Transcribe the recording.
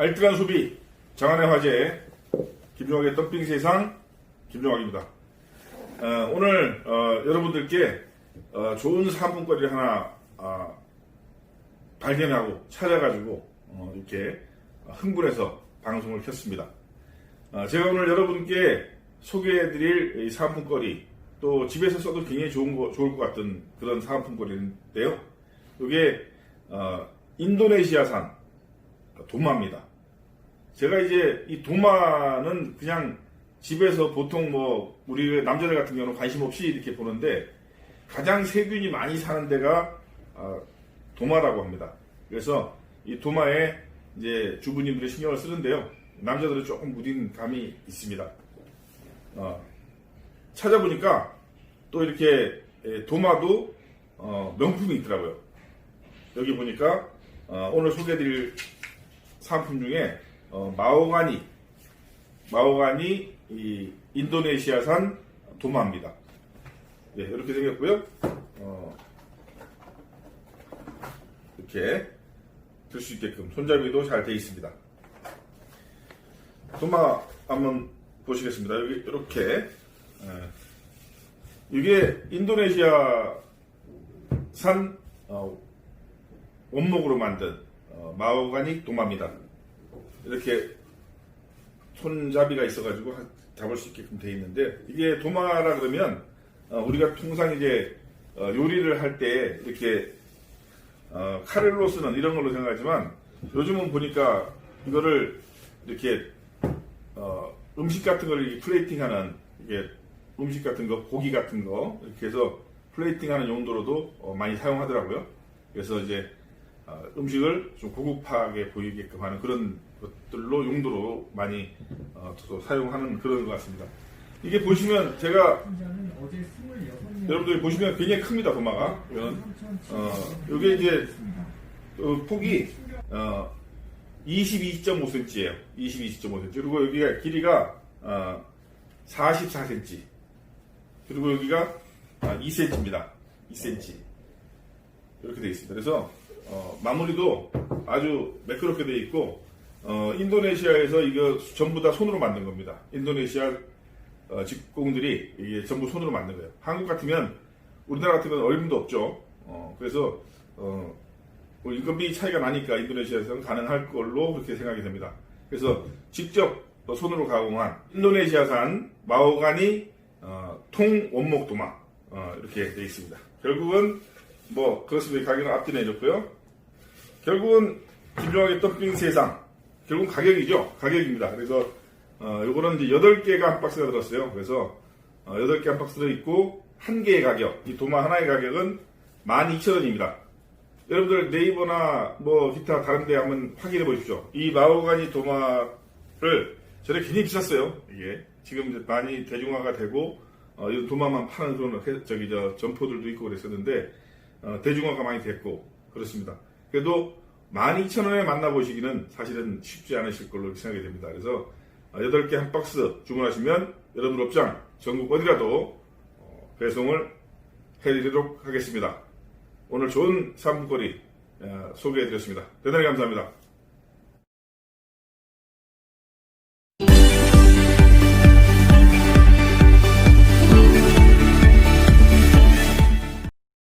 알뜰한 소비 장안의 화제 김종학의 덤핑 세상 김종학입니다. 어, 오늘 어, 여러분들께 어, 좋은 상품거리를 하나 아, 발견하고 찾아가지고 어, 이렇게 흥분해서 방송을 켰습니다. 어, 제가 오늘 여러분께 소개해드릴 이 상품거리 또 집에서 써도 굉장히 좋은 거, 좋을 것 같은 그런 상품거리인데요. 이게 어, 인도네시아산 도마입니다. 제가 이제 이 도마는 그냥 집에서 보통 뭐 우리 남자들 같은 경우는 관심 없이 이렇게 보는데 가장 세균이 많이 사는 데가 아, 도마라고 합니다. 그래서 이 도마에 이제 주부님들이 신경을 쓰는데요. 남자들은 조금 무딘 감이 있습니다. 어, 찾아보니까 또 이렇게 에, 도마도 어, 명품이 있더라고요. 여기 보니까 어, 오늘 소개해드릴 상품 중에 어, 마오가니 마오가니 이 인도네시아산 도마입니다. 네, 이렇게 생겼고요. 어, 이렇게 들 수 있게끔 손잡이도 잘 되어 있습니다. 도마 한번 보시겠습니다. 여기 이렇게 예. 이게 인도네시아산 어, 원목으로 만든 어, 마오가닉 도마입니다. 이렇게 손잡이가 있어가지고 하- 잡을 수 있게끔 되어 있는데 이게 도마라 그러면 어, 우리가 통상 이제 어, 요리를 할 때 이렇게 어, 칼로 쓰는 이런 걸로 생각하지만 요즘은 보니까 이거를 이렇게 어, 음식 같은 걸 플레이팅하는 이게 음식 같은 거 고기 같은 거 이렇게 해서 플레이팅하는 용도로도 어, 많이 사용하더라고요. 그래서 이제 어, 음식을 좀 고급하게 보이게끔 하는 그런 것들로 용도로 많이 어, 또 사용하는 그런 것 같습니다. 이게 보시면 제가 환자는 어제 26명 여러분들이 보시면 굉장히 큽니다 도마가. 이건 어, 요게 이제 어, 폭이 어, 22.5cm예요. 22.5cm. 그리고 여기가 길이가 어, 44cm. 그리고 여기가 2cm입니다. 2cm. 이렇게 되어 있습니다. 그래서 어, 마무리도 아주 매끄럽게 되어 있고 어, 인도네시아에서 이거 전부 다 손으로 만든 겁니다. 인도네시아 어, 직공들이 이게 전부 손으로 만든 거예요. 한국 같으면 우리나라 같으면 어림도 없죠. 어, 그래서 어, 뭐 인건비 차이가 나니까 인도네시아에서는 가능할 걸로 그렇게 생각이 됩니다. 그래서 직접 또 손으로 가공한 인도네시아산 마오가니 어, 통 원목 도마 어, 이렇게 되어 있습니다. 결국은 뭐 그렇습니다. 가격은 앞뒤 내줬고요. 결국은 김종학의 덤핑 세상 결국 은 가격이죠. 가격입니다. 그래서 어, 요거는 이제 8개가 한 박스가 들었어요. 그래서 어, 8개 한 박스 들어있고 한 개의 가격, 이 도마 하나의 가격은 12,000원입니다. 여러분들 네이버나 뭐 기타 다른 데 한번 확인해 보십시오. 이 마오가니 도마를 전에 굉장히 비쌌어요. 이게 지금 많이 대중화가 되고 어, 이 도마만 파는 그런 회- 저기 저 점포들도 있고 그랬었는데 어, 대중화가 많이 됐고 그렇습니다. 그래도 12,000원에 만나보시기는 사실은 쉽지 않으실 걸로 생각이 됩니다. 그래서 8개 한 박스 주문하시면 여러분 업장 전국 어디라도 어, 배송을 해드리도록 하겠습니다. 오늘 좋은 상품거리 어, 소개해드렸습니다. 대단히 감사합니다.